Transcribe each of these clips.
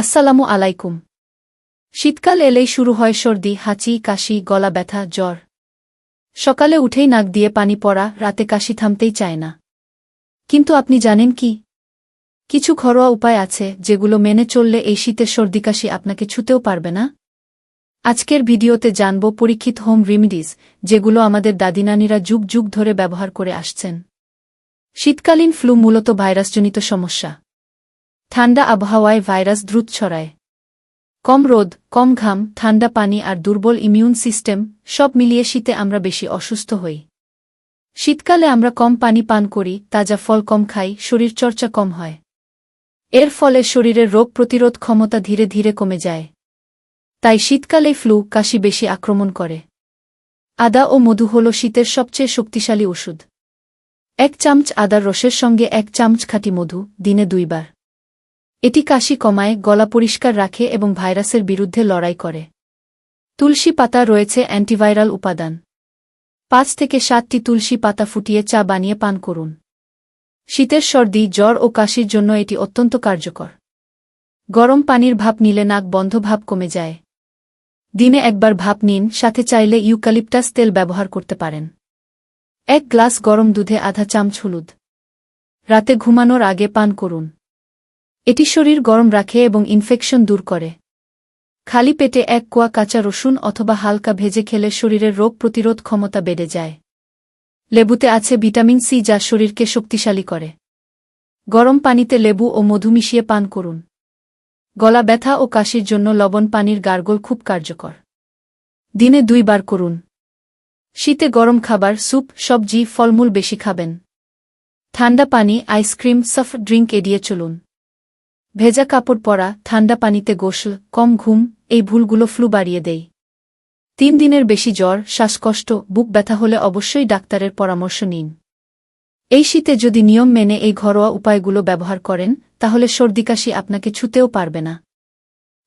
আসসালামু আলাইকুম। শীতকাল এলেই শুরু হয় সর্দি, হাঁচি, কাশি, গলা ব্যথা, জ্বর। সকালে উঠেই নাক দিয়ে পানি পড়া, রাতে কাশি থামতেই চায় না। কিন্তু আপনি জানেন কি? কিছু ঘরোয়া উপায় আছে যেগুলো মেনে চললে এই শীতের সর্দি কাশি আপনাকে ছুতেও পারবে না। আজকের ভিডিওতে জানব পরীক্ষিত হোম রেমিডিজ, যেগুলো আমাদের দাদিনানিরা যুগ যুগ ধরে ব্যবহার করে আসছেন। শীতকালীন ফ্লু মূলত ভাইরাসজনিত সমস্যা। ঠান্ডা আবহাওয়ায় ভাইরাস দ্রুত ছড়ায়। কম রোদ, কম ঘাম, ঠান্ডা পানি আর দুর্বল ইমিউন সিস্টেম সব মিলিয়ে শীতে আমরা বেশি অসুস্থ হই। শীতকালে আমরা কম পানি পান করি, তাজা ফল কম খাই শরীরচর্চা কম হয়। এর ফলে শরীরের রোগ প্রতিরোধ ক্ষমতা ধীরে ধীরে কমে যায়। তাই শীতকালে ফ্লু, কাশি বেশি আক্রমণ করে। আদা ও মধু হল শীতের সবচেয়ে শক্তিশালী ওষুধ। এক চামচ আদার রসের সঙ্গে এক চামচ খাঁটি মধু দিনে দুইবার। এটি কাশি কমায়, গলা পরিষ্কার রাখে এবং ভাইরাসের বিরুদ্ধে লড়াই করে। তুলসী পাতা রয়েছে অ্যান্টিভাইরাল উপাদান। পাঁচ থেকে সাতটি তুলসী পাতা ফুটিয়ে চা বানিয়ে পান করুন। শীতের সর্দি, জ্বর ও কাশির জন্য এটি অত্যন্ত কার্যকর। গরম পানির ভাপ নিলে নাক বন্ধ ভাব কমে যায়। দিনে একবার ভাপ নিন, সাথে চাইলে ইউক্যালিপটাস তেল ব্যবহার করতে পারেন। এক গ্লাস গরম দুধে আধা চামচ হলুদ। রাতে ঘুমানোর আগে পান করুন। এটি শরীর গরম রাখে এবং ইনফেকশন দূর করে। খালি পেটে এক কোয়া কাঁচা রসুন অথবা হালকা ভেজে খেলে শরীরের রোগ প্রতিরোধ ক্ষমতা বেড়ে যায়। লেবুতে আছে ভিটামিন সি যা শরীরকে শক্তিশালী করে। গরম পানিতে লেবু ও মধু মিশিয়ে পান করুন। গলা ব্যথা ও কাশির জন্য লবণ পানির গার্গল খুব কার্যকর। দিনে দুইবার করুন। শীতে গরম খাবার, স্যুপ, সবজি, ফলমূল বেশি খাবেন। ঠান্ডা পানি, আইসক্রিম, সফট ড্রিঙ্ক এড়িয়ে চলুন। ভেজা কাপড় পরা, ঠান্ডা পানিতে গোসল, কম ঘুম, এই ভুলগুলো ফ্লু বাড়িয়ে দেয়। তিন দিনের বেশি জ্বর, শ্বাসকষ্ট, বুক ব্যথা হলে অবশ্যই ডাক্তারের পরামর্শ নিন। এই শীতে যদি নিয়ম মেনে এই ঘরোয়া উপায়গুলো ব্যবহার করেন, তাহলে সর্দিকাশি আপনাকে ছুতেও পারবে না।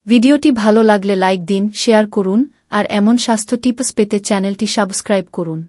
ভিডিওটি ভালো লাগলে লাইক দিন, শেয়ার করুন, আর এমন স্বাস্থ্য টিপস পেতে চ্যানেলটি সাবস্ক্রাইব করুন।